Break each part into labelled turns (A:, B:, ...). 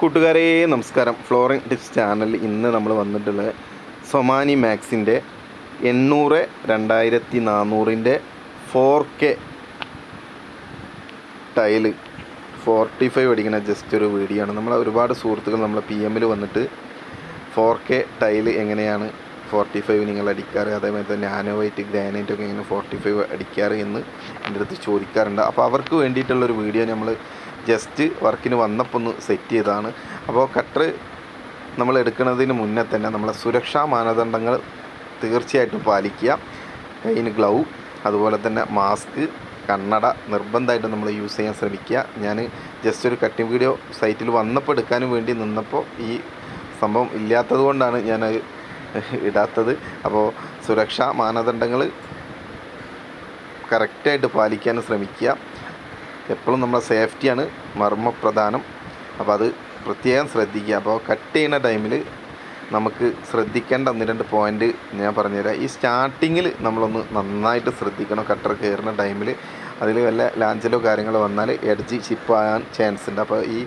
A: കൂട്ടുകാരെ നമസ്കാരം. Flooring tips channel ഇന്ന് നമ്മൾ വന്നിട്ടുള്ളത് സൊമാനി മാക്സിന്റെ എണ്ണൂറ് രണ്ടായിരത്തി നാനൂറിന്റെ four K tile forty five അടിക്കുന്ന ജസ്റ്റ് ഒരു വീഡിയോ ആണ്. നമ്മൾ ഒരുപാട് സുഹൃത്തുക്കൾ നമ്മളെ പി എമ്മിൽ വന്നിട്ട് ഫോർ കെ ടൈൽ എങ്ങനെയാണ് ഫോർട്ടി ഫൈവ് നിങ്ങൾ അടിക്കാറ്? അതേമാതിരി തന്നെ നാനോ വൈറ്റ് ഗ്രാനൈറ്റ് ഒക്കെ എങ്ങനെ ഫോർട്ടി ഫൈവ് അടിക്കാറ് എന്ന് എന്റെ അടുത്ത് ചോദിക്കാറുണ്ട്. അപ്പോൾ അവർക്ക് വേണ്ടിയിട്ടുള്ളൊരു വീഡിയോ നമ്മൾ ജസ്റ്റ് വർക്കിന് വന്നപ്പോൾ ഒന്ന് സെറ്റ് ചെയ്തതാണ്. അപ്പോൾ കട്ടർ നമ്മൾ എടുക്കുന്നതിന് മുന്നേ തന്നെ നമ്മളെ സുരക്ഷാ മാനദണ്ഡങ്ങൾ തീർച്ചയായിട്ടും പാലിക്കുക. കയ്യിന് ഗ്ലൗ അതുപോലെ തന്നെ മാസ്ക് കണ്ണട നിർബന്ധമായിട്ടും നമ്മൾ യൂസ് ചെയ്യാൻ ശ്രമിക്കുക. ഞാൻ ജസ്റ്റ് ഒരു കട്ടിംഗ് വീഡിയോ സൈറ്റിൽ വന്നപ്പോൾ എടുക്കാനും വേണ്ടി നിന്നപ്പോൾ ഈ സംഭവം ഇല്ലാത്തത് കൊണ്ടാണ് ഞാൻ ഇടാത്തത്. അപ്പോൾ സുരക്ഷാ മാനദണ്ഡങ്ങൾ കറക്റ്റായിട്ട് പാലിക്കാൻ ശ്രമിക്കുക. എപ്പോഴും നമ്മളെ സേഫ്റ്റിയാണ് മർമ്മപ്രധാനം. അപ്പോൾ അത് പ്രത്യേകം ശ്രദ്ധിക്കുക. അപ്പോൾ കട്ട് ചെയ്യുന്ന ടൈമിൽ നമുക്ക് ശ്രദ്ധിക്കേണ്ട ഒന്ന് രണ്ട് പോയിന്റ് ഞാൻ പറഞ്ഞുതരാം. ഈ സ്റ്റാർട്ടിങ്ങിൽ നമ്മളൊന്ന് നന്നായിട്ട് ശ്രദ്ധിക്കണം. കട്ടർ കയറുന്ന ടൈമിൽ അതിൽ വല്ല ലാഞ്ചലോ കാര്യങ്ങളോ വന്നാൽ എഡ്ജി ചിപ്പ് ആകാൻ ചാൻസ് ഉണ്ട്. അപ്പോൾ ഈ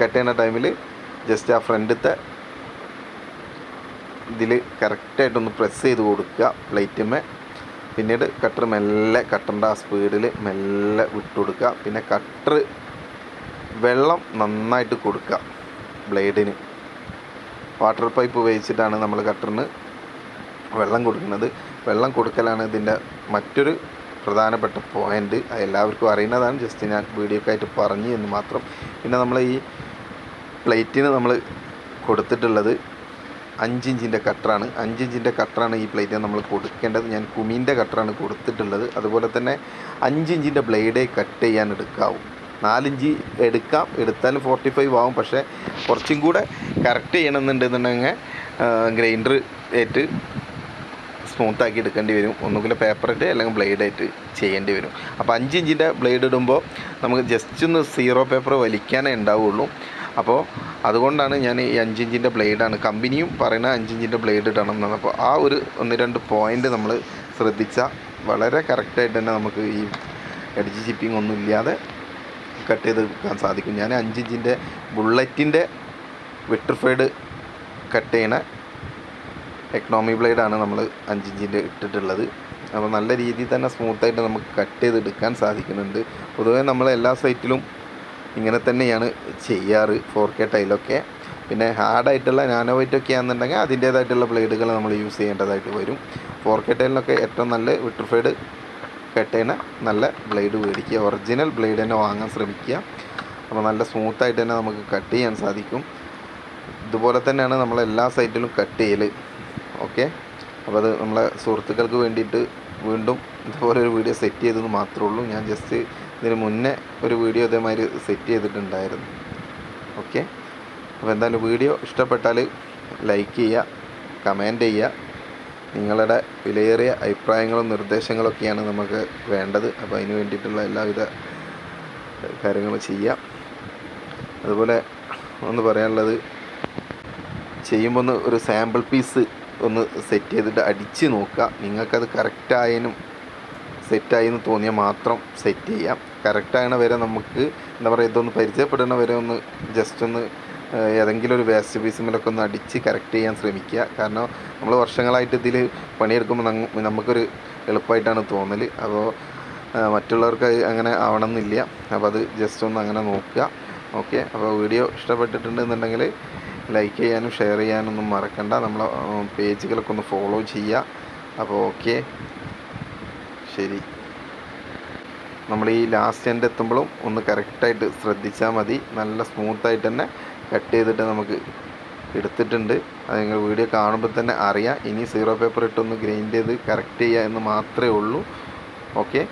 A: കട്ട് ചെയ്യുന്ന ടൈമിൽ ജസ്റ്റ് ആ ഫ്രണ്ടിലത്തെ ഇതിൽ കറക്റ്റായിട്ടൊന്ന് പ്രസ് ചെയ്ത് കൊടുക്കുക. പ്ലേറ്റുമേ പിന്നീട് കട്ടർ മെല്ലെ കട്ടറിന്റെ ആ സ്പീഡിൽ മെല്ലെ വിട്ടു കൊടുക്കുക പിന്നെ കട്ടർ വെള്ളം നന്നായിട്ട് കൊടുക്കുക ബ്ലേഡിന് വാട്ടർ പൈപ്പ് ഉപയോഗിച്ചിട്ടാണ് നമ്മൾ കട്ടറിന് വെള്ളം കൊടുക്കുന്നത്. വെള്ളം കൊടുക്കലാണ് ഇതിന്റെ മറ്റൊരു പ്രധാനപ്പെട്ട പോയിന്റ് എല്ലാവർക്കും അറിയുന്നതാണ്. ജസ്റ്റ് ഞാൻ വീഡിയോക്കായിട്ട് പറഞ്ഞു എന്ന് മാത്രം. പിന്നെ നമ്മൾ ഈ പ്ലേറ്റിന് നമ്മൾ കൊടുത്തിട്ടുള്ളത് അഞ്ചിഞ്ചിന്റെ കട്ടറാണ്. അഞ്ചിഞ്ചിന്റെ കട്ടറാണ് ഈ പ്ലേറ്റിന് നമ്മൾ കൊടുക്കേണ്ടത്. ഞാൻ കുമീന്റെ കട്ടറാണ് കൊടുത്തിട്ടുള്ളത്. അതുപോലെ തന്നെ അഞ്ചിഞ്ചിന്റെ ബ്ലേഡേ കട്ട് ചെയ്യാൻ എടുക്കാവും. നാലിഞ്ച് എടുക്കാം. എടുത്താലും ഫോർട്ടി ഫൈവ് ആവും. പക്ഷേ കുറച്ചും കൂടെ കറക്റ്റ് ചെയ്യണമെന്നുണ്ടെന്നുണ്ടെങ്കിൽ ഗ്രൈൻഡർ ഏറ്റ് സ്മൂത്താക്കി എടുക്കേണ്ടി വരും. ഒന്നുകിൽ പേപ്പറായിട്ട് അല്ലെങ്കിൽ ബ്ലേഡായിട്ട് ചെയ്യേണ്ടി വരും. അപ്പോൾ അഞ്ച് ഇഞ്ചിന്റെ ബ്ലേഡ് ഇടുമ്പോൾ നമുക്ക് ജസ്റ്റ് ഒന്ന് സീറോ പേപ്പർ വലിക്കാനേ ഉണ്ടാവുള്ളൂ. അപ്പോൾ അതുകൊണ്ടാണ് ഞാൻ ഈ അഞ്ചിഞ്ചിന്റെ ബ്ലേഡാണ് കമ്പനിയും പറയുന്ന അഞ്ചിഞ്ചിന്റെ ബ്ലേഡ് ഇടണം എന്നാണ് അപ്പോൾ ആ ഒരു ഒന്ന് രണ്ട് പോയിന്റ് നമ്മൾ ശ്രദ്ധിച്ചാൽ വളരെ കറക്റ്റായിട്ട് തന്നെ നമുക്ക് ഈ എഡ്ജ് ചിപ്പിംഗ് ഒന്നും ഇല്ലാതെ കട്ട് ചെയ്ത് എടുക്കാൻ സാധിക്കും. ഞാൻ അഞ്ചിഞ്ചിന്റെ ബുള്ളറ്റിന്റെ വിട്രിഫൈഡ് കട്ട് ചെയ്യണ എക്കണോമി ബ്ലേഡാണ് നമ്മൾ അഞ്ചിഞ്ചിന്റെ ഇട്ടിട്ടുള്ളത്. അപ്പോൾ നല്ല രീതിയിൽ തന്നെ സ്മൂത്തായിട്ട് നമുക്ക് കട്ട് ചെയ്തെടുക്കാൻ സാധിക്കുന്നുണ്ട്. പൊതുവേ നമ്മൾ എല്ലാ സൈറ്റിലും ഇങ്ങനെ തന്നെയാണ് ചെയ്യാറ് ഫോർ കെ ടൈലൊക്കെ. പിന്നെ ഹാർഡായിട്ടുള്ള നാനോ വൈറ്റ് ഒക്കെ ആണെന്നുണ്ടെങ്കിൽ അതിന്റേതായിട്ടുള്ള ബ്ലേഡുകൾ നമ്മൾ യൂസ് ചെയ്യേണ്ടതായിട്ട് വരും. ഫോർ കെ ടൈലിനൊക്കെ ഏറ്റവും നല്ല വിട്രിഫൈഡ് കെട്ടേന നല്ല ബ്ലേഡ് മേടിക്കുക. ഒറിജിനൽ ബ്ലേഡ് തന്നെ വാങ്ങാൻ ശ്രമിക്കുക. അപ്പോൾ നല്ല സ്മൂത്തായിട്ട് തന്നെ നമുക്ക് കട്ട് ചെയ്യാൻ സാധിക്കും. ഇതുപോലെ തന്നെയാണ് നമ്മൾ എല്ലാ സൈറ്റിലും കട്ട് ചെയ്യൽ. ഓക്കെ? അപ്പോൾ അത് നമ്മളെ സുഹൃത്തുക്കൾക്ക് വേണ്ടിയിട്ട് വീണ്ടും ഇതുപോലെ ഒരു വീഡിയോ സെറ്റ് ചെയ്തെന്ന് മാത്രമേ ഉള്ളൂ. ഞാൻ ജസ്റ്റ് ഇതിന് മുന്നേ ഒരു വീഡിയോ ഇതേമാതിരി സെറ്റ് ചെയ്തിട്ടുണ്ടായിരുന്നു. ഓക്കെ അപ്പോൾ എന്തായാലും വീഡിയോ ഇഷ്ടപ്പെട്ടാൽ ലൈക്ക് ചെയ്യുക കമന്റ് ചെയ്യുക. നിങ്ങളുടെ വിലയേറിയ അഭിപ്രായങ്ങളും നിർദ്ദേശങ്ങളൊക്കെയാണ് നമുക്ക് വേണ്ടത്. അപ്പോൾ അതിന് വേണ്ടിയിട്ടുള്ള എല്ലാവിധ കാര്യങ്ങളും ചെയ്യാം അതുപോലെ ഒന്ന് പറയാനുള്ളത് ചെയ്യുമ്പോൾ ഒന്ന് ഒരു സാമ്പിൾ പീസ് ഒന്ന് സെറ്റ് ചെയ്തിട്ട് അടിച്ച് നോക്കുക. നിങ്ങൾക്കത് കറക്റ്റായതിനും സെറ്റായി എന്ന് തോന്നിയാൽ മാത്രം സെറ്റ് ചെയ്യാം. കറക്റ്റായണ വരെ നമുക്ക് എന്താ പറയുക ഇതൊന്ന് പരിചയപ്പെടണ വരെ ഒന്ന് ജസ്റ്റ് ഒന്ന് ഏതെങ്കിലും ഒരു വേസ്റ്റ് പീസുമിലൊക്കെ ഒന്ന് അടിച്ച് കറക്റ്റ് ചെയ്യാൻ ശ്രമിക്കുക. കാരണം നമ്മൾ വർഷങ്ങളായിട്ട് ഇതിൽ പണിയെടുക്കുമ്പോൾ നമുക്കൊരു എളുപ്പമായിട്ടാണ് തോന്നൽ അപ്പോൾ മറ്റുള്ളവർക്ക് അങ്ങനെ ആവണമെന്നില്ല. അപ്പോൾ അത് ജസ്റ്റ് ഒന്ന് അങ്ങനെ നോക്കുക. ഓക്കെ അപ്പോൾ വീഡിയോ ഇഷ്ടപ്പെട്ടിട്ടുണ്ടെന്നുണ്ടെങ്കിൽ ലൈക്ക് ചെയ്യാനും ഷെയർ ചെയ്യാനൊന്നും മറക്കണ്ട. നമ്മളെ പേജുകളൊക്കെ ഒന്ന് ഫോളോ ചെയ്യുക. അപ്പോൾ ഓക്കെ ശരി. നമ്മൾ ഈ ലാസ്റ്റ് എൻഡ് എത്തുമ്പോഴും ഒന്ന് കറക്റ്റായിട്ട് ശ്രദ്ധിച്ചാൽ മതി. നല്ല സ്മൂത്തായിട്ട് തന്നെ കട്ട് ചെയ്തിട്ട് നമുക്ക് എടുത്തിട്ടുണ്ട്. അത് നിങ്ങൾ വീഡിയോ കാണുമ്പോൾ തന്നെ അറിയാം. ഇനി സീറോ പേപ്പർ ഇട്ടൊന്ന് ഗ്രൈൻഡ് ചെയ്ത് കറക്റ്റ് ചെയ്യുക എന്ന് മാത്രമേ ഉള്ളൂ. ഓക്കെ